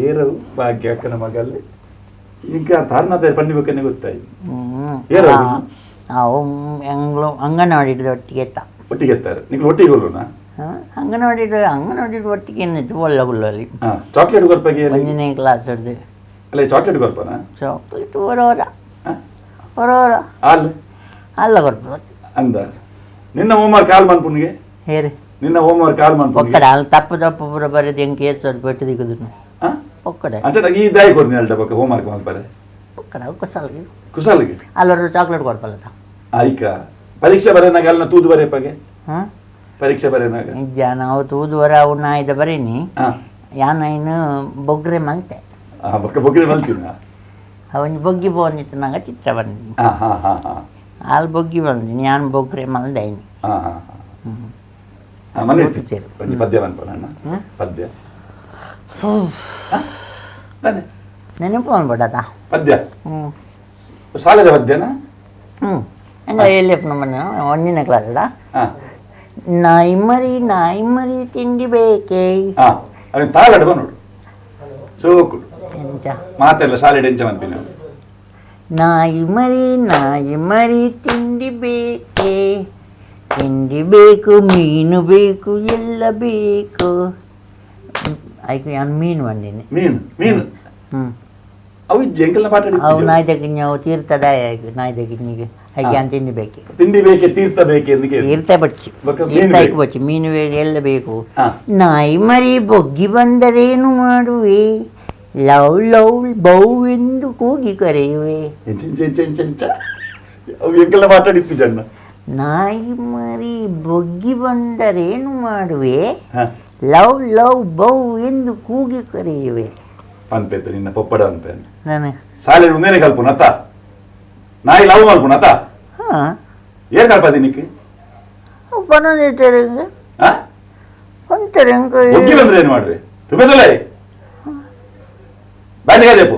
ಏರವು ಭಾಗ್ಯ ಅಕ್ಕನ ಮಗಲ್ಲಿ. ಈಗ ತಾರನಾಥ ಪಂಡಿಬೇಕನ್ನೇ ಗೊತ್ತಾಯ್ತು. ಏರು ಆ, ಅವು ಎಂಗ್ಳು ಅಂಗನವಾಡಿದ ಒಟ್ಟಿಗೆ ಎತ್ತ. ಒಟ್ಟಿಗೆ ಎತ್ತಾರೆ. ನೀವು ಒಟ್ಟಿಗೆ ಹೋಗೋಣ ಹ? ಅಂಗನವಾಡಿದ ಅಂಗನವಾಡಿದ ಒಟ್ಟಿಗೆ ಏನಿತ್ತು ಒಳ್ಳೆ ಹುಲ್ಲಲ್ಲಿ. ಚಾಕ್ಲೇಟ್ ಕೊರ್ಪಗೆ ಒಂದನೇ ಕ್ಲಾಸ್ ಹಿಡ್ದು ಅಲ್ಲ ಚಾಕ್ಲೇಟ್ ಗೊರ್ಪನ? ಚಾಕ್ಲೇಟ್ ಬರೋರ? ಬರೋರ ಅಲ್ಲ ಅಲ್ಲ ಗೊರ್ಪ. ಅಂದ. ನಿನ್ನ ಹೋಮ್ವರ್ಕ್ ಕಾಲ್ ಮನ್ಪುನಿಗೆ ಹೇರಿ. ನಿನ್ನ ಹೋಮ್ವರ್ಕ್ ಕಾಲ್ ಮನ್ಪುನಿಗೆ ಒಕ್ಕಡ ಅಲ್ಲಿ ತಪ್ಪು ತಪ್ಪು ಪೂರ ಬರೋದು ಹೆಂಗೆ ಕೇಸ್ ಪೆಟ್ಟು ದಿಗುದು ಒಕ್ಕಡೆ. ಅಂಚಡ ಈ ದಾಯಿ ಕೊರ್ನಿ ಅಲ್ಟ ಬೊಕ ಹೋಮ್ವರ್ಕ್ ಮಲ್ಪರೆ ಒಕ್ಕಡ ಕುಸಲ್ಗೆ ಕುಸಲ್ಗೆ ಅಲ್ಲರು ಚಾಕ್ಲೇಟ್ ಕೊಡ್ಪಲ್ಲ ಆಯ್ಕ? ಪರೀಕ್ಷೆ ಬರೆನಾಗ ತೂದು ಬರೆಯಪ್ಪಗೆ ಹಾಂ? ಪರೀಕ್ಷೆ ಬರೆನಾಗ ನಿಜ ತೂದು ಬರ ಅವನ್ನ ಇದು ಬರೀನಿ. ಯಾನ ಇನ್ನು ಬೊಗ್ರೆ ಮಲ್ತೆ ಬೊಕ್ಕ ಬೊಗ್ರೆ ಮಲ್ತೀನ ಅವನು ಬೊಗ್ಗಿ ಬಂದಿತ್ತು ನಂಗೆ ಚಿತ್ರ ಬಂದಿನಿ ಅಲ್ಲಿ ಬೊಗ್ಗಿ ಬಂದಿನಿ ನಾನು ಬೊಗ್ರೆ ಮಲ್ದೈನಿ ಹಾಂ ಪದ್ಯ ಬಂದ್ಪಣ್ಣ ಪದ್ಯ. ತಾನೆ ನೆನಪು ಅಂದ್ಬಿಡದ ಪದ್ಯ. ಹ್ಞೂ ಶಾಲೆದ ಪದ್ಯನ ಹ್ಞೂ ಅಂದ್ರೆ ಎಲ್ಲಿ ನಮ್ಮ ಒಂದಿನ ಕ್ಲಾಸ್ ಹಾ. ನಾಯಿ ಮರಿ ನಾಯಿ ಮರಿ ತಿಂಡಿ ಬೇಕೇ? ಹಾ. ಅವನ್ ತಾಳಡ ನೋಡು. ಸೋಕು. ಎಂಚ ಮಾತೆಲ್ಲ ಶಾಲೆ ಎಂಚ ಮನ್ಪಿನ ನಾಯಿ ಮರಿ ನಾಯಿ ಮರಿ ತಿಂಡಿ ಬೇಕೇ? ತಿಂಡಿ ಬೇಕು ಮೀನು ಬೇಕು ಎಲ್ಲ ಬೇಕು. ಆಯ್ತು ನಾನು ಮೀನು ಬಂದೀನಿ. ಮೀನ್ ಮೀನ್. ಹ್ಞೂ ಅವು ಜಂಕಲ್ನ ಪಾಠ ಅವು ನಾಯ್ದಗಿನ್ಯ ಅವು ತೀರ್ಥದಾಯ ಆಯ್ತು ನಾಯ್ದಗಿನಿಗೆ ಹಾಗೆ ಅಂತ ತಿಂಡಿ ಬೇಕೆ ತಿಂಡಿ ಬೇಕೆ ತೀರ್ಥ ಬೇಕೆ ತೀರ್ಥ ಬಚ್ಚಿ ತೀರ್ಥ ಬಚ್ಚಿ ಮೀನು ಎಲ್ಲ ಬೇಕು. ನಾಯಿ ಮರಿ ಬೊಗ್ಗಿ ಬಂದರೇನು ಮಾಡುವೆ? ಲವ್ ಲವ್ ಬೌ ಎಂದು ಕೂಗಿ ಕರೆಯುವೆ. ನಾಯಿ ಮರಿ ಬೊಗ್ಗಿ ಬಂದರೇನು ಮಾಡುವೆ? ಲವ್ ಲವ್ ಬೌ ಎಂದು ಕೂಗಿ ಕರೆಯುವೆ. ಪನ್ಪೇತ ನಿನ್ನ ಪಪ್ಪಡ ಅಂತ. ನಾನು ಸಾಲೆ ಉಂದೇನೆ ಕಲ್ಪುನ ಅತ್ತ? ನಾಯಿ ಲವ್ ಮಲ್ಪುನ ಅತ್ತ? ಹಾಂ. ಏನ್ ಕಲ್ಪದಿ ನಿಕ್ಕೆ? ಬನ್ನದಿರ್ತಾರೆ ಹಾ ಅಂತಾರೆ ಬೊಗ್ಗಿ ಬಂದ್ರೆ ಏನು ಮಾಡ್ರಿ? ತುಂಬ ಬ್ಯಾಟಿಗೆ ದೇಪು